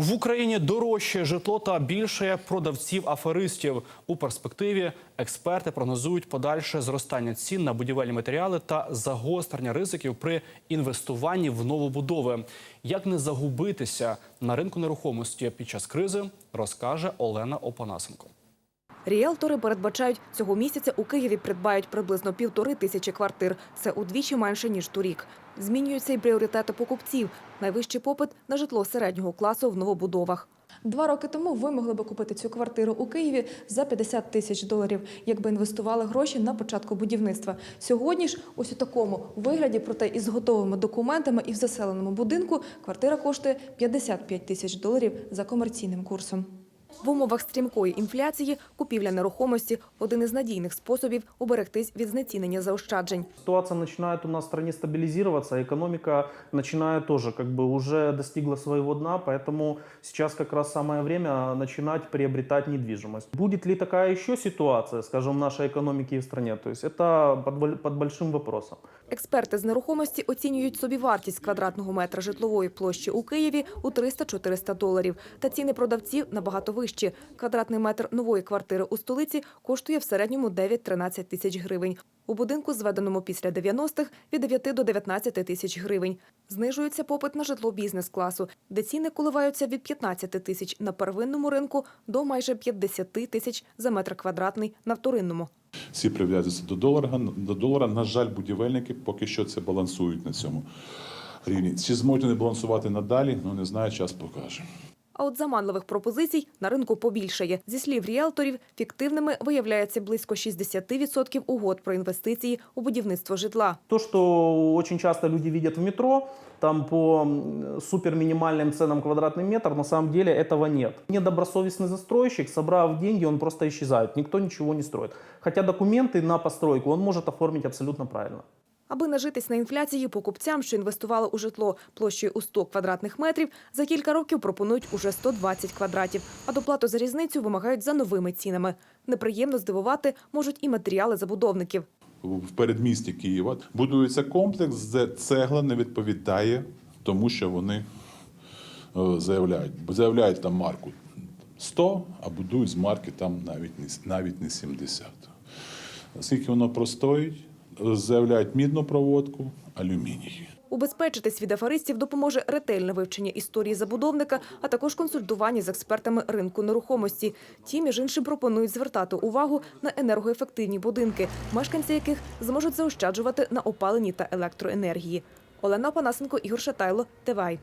В Україні дорожче житло та більше продавців-аферистів. У перспективі експерти прогнозують подальше зростання цін на будівельні матеріали та загострення ризиків при інвестуванні в новобудови. Як не загубитися на ринку нерухомості під час кризи, розкаже Олена Опанасенко. Ріелтори передбачають, цього місяця у Києві придбають приблизно півтори тисячі квартир. Це удвічі менше, ніж торік. Змінюються й пріоритети покупців. Найвищий попит на житло середнього класу в новобудовах. Два роки тому ви могли би купити цю квартиру у Києві за 50 тисяч доларів, якби інвестували гроші на початку будівництва. Сьогодні ж, ось у такому вигляді, проте із готовими документами і в заселеному будинку, квартира коштує 55 тисяч доларів за комерційним курсом. В умовах стрімкої інфляції купівля нерухомості – один із надійних способів уберегтись від знецінення заощаджень. Ситуация начинает у нас в стране стабилизироваться, экономика начинает тоже как бы уже достигла своего дна, поэтому сейчас как раз самое время начинать приобретать недвижимость. Будет ли такая еще ситуация, скажем, в нашей экономике и в стране? То есть это под, боль- под большим вопросом. Експерти з нерухомості оцінюють собівартість квадратного метра житлової площі у Києві у 300-400 доларів. Та ціни продавців набагато вищі. Квадратний метр нової квартири у столиці коштує в середньому 9-13 тисяч гривень. У будинку, зведеному після 90-х, від 9 до 19 тисяч гривень. Знижується попит на житло бізнес-класу, де ціни коливаються від 15 тисяч на первинному ринку до майже 50 тисяч за метр квадратний на вторинному. Всі прив'язуються до долара. До долара. На жаль, будівельники поки що це балансують на цьому рівні. Чи зможуть вони балансувати надалі? Ну не знаю, час покаже. А от заманливих пропозицій на ринку побільшає. Зі слів ріелторів, фіктивними виявляється близько 60% угод про інвестиції у будівництво житла. То, что очень часто люди видят в метро, там по м, супер минимальным ценам квадратный метр, на самом деле этого нет. Недобросовестный застройщик, собрав деньги, он просто исчезает, никто ничего не строит. Хотя документы на постройку он может оформить абсолютно правильно. Аби нажитись на інфляції, покупцям, що інвестували у житло площею у 100 квадратних метрів, за кілька років пропонують уже 120 квадратів, а доплату за різницю вимагають за новими цінами. Неприємно здивувати можуть і матеріали забудовників. В передмісті Києва будується комплекс, де цегла не відповідає тому, що вони е, заявляють. Заявляють там марку 100, а будують з марки там навіть не, с- навіть не 70. Оскільки воно простоїть, заявляють мідну проводку, алюміній. Убезпечитись від аферистів допоможе ретельне вивчення історії забудовника, а також консультування з експертами ринку нерухомості. Ті, між іншим, пропонують звертати увагу на енергоефективні будинки, мешканці яких зможуть заощаджувати на опаленні та електроенергії. Олена Панасенко, Ігор Шатайло, ТВАЙ.